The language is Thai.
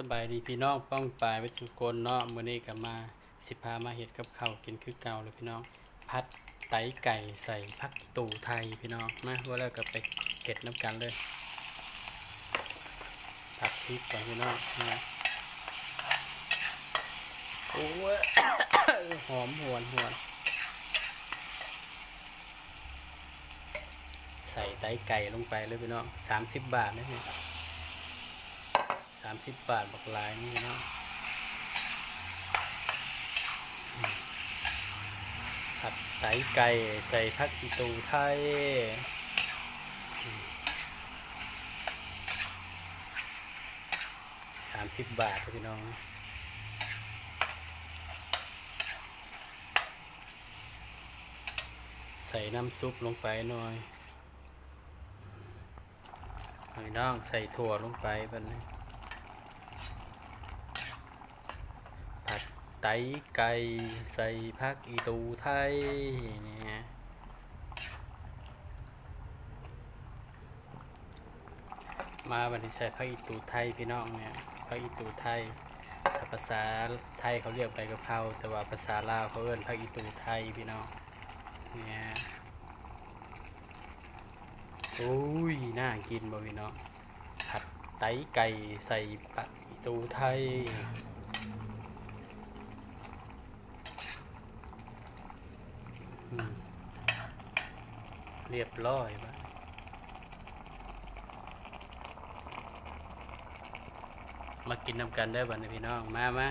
สบายดีพี่น้องป้องปลายวัชุกลเนาะมื้อนี้ก็มาสิพามาเฮ็ดกับข้าวกินคือเก่าเลยพี่น้องพัดไตไก่ใส่ผักตู่ไทยพี่น้องมาว่าแล้วก็ไปเฮ็ดน้ำกันเลยผัดพริกก่อนพี่น้องนะโอ้หอมหวนหวนใส่ไตไก่ลงไปเลยพี่น้องสามสิบบาทนะพี่สามสิบบาทบักลายนี่น้องอืมผัดไตไก่ใส่ผักอีตูไทยสามสิบบาทพี่น้องใส่น้ำซุปลงไปหน่อยหอยนางใส่ถั่วลงไปบันี้ผัด ไตไก่ใส่ผักอีตูไทยเนี่ยมาบันนี้ใส่ผักอีตูไทยพี่น้องเนี่ยผักอีตูไทยถ้าภาษาไทยเขาเรียกใบกะเพราแต่ว่าภาษาลาวเขาเอิ้นผักอีตูไทยพี่น้องเนี่ยโอ้ยน่ากินบ่พี่น้องผัดไตไก่ใส่ปักอีตูไทย อืม เรียบร้อยบ่มากินน้ำกันได้บ้านะพี่น้อง มามา